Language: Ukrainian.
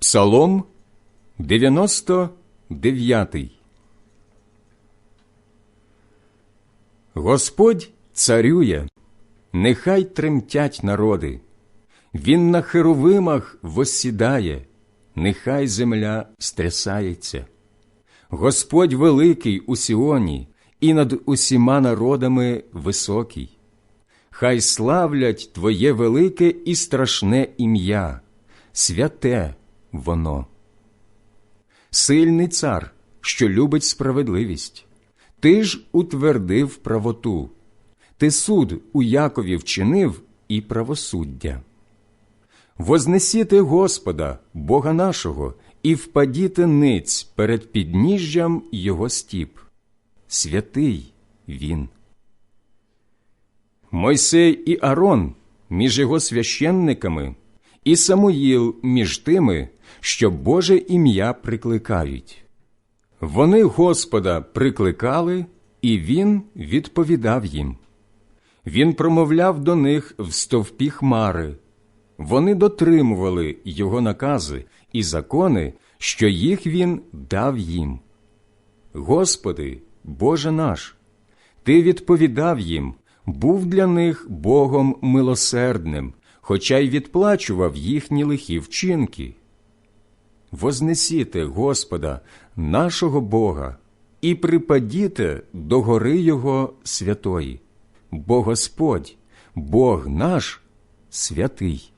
Псалом 99 Господь царює, нехай тремтять народи. Він на херовимах восідає, нехай земля стрясається. Господь великий у Сіоні і над усіма народами високий. Хай славлять Твоє велике і страшне ім'я, святе воно. Сильний цар, що любить справедливість, ти ж утвердив правоту, ти суд у Якові вчинив і правосуддя. Вознесіте Господа, Бога нашого, і впадіте ниць перед підніжжям Його стіп. Святий Він. Мойсей і Арон між його священниками, і Самуїл між тими, що Боже ім'я прикликають. Вони Господа прикликали, і Він відповідав їм. Він промовляв до них в стовпі хмари. Вони дотримували його накази і закони, що їх він дав їм. Господи, Боже наш, Ти відповідав їм, був для них Богом милосердним, хоча й відплачував їхні лихі вчинки. Вознесіте Господа, нашого Бога, і припадіте до гори Його святої, бо Господь, Бог наш святий.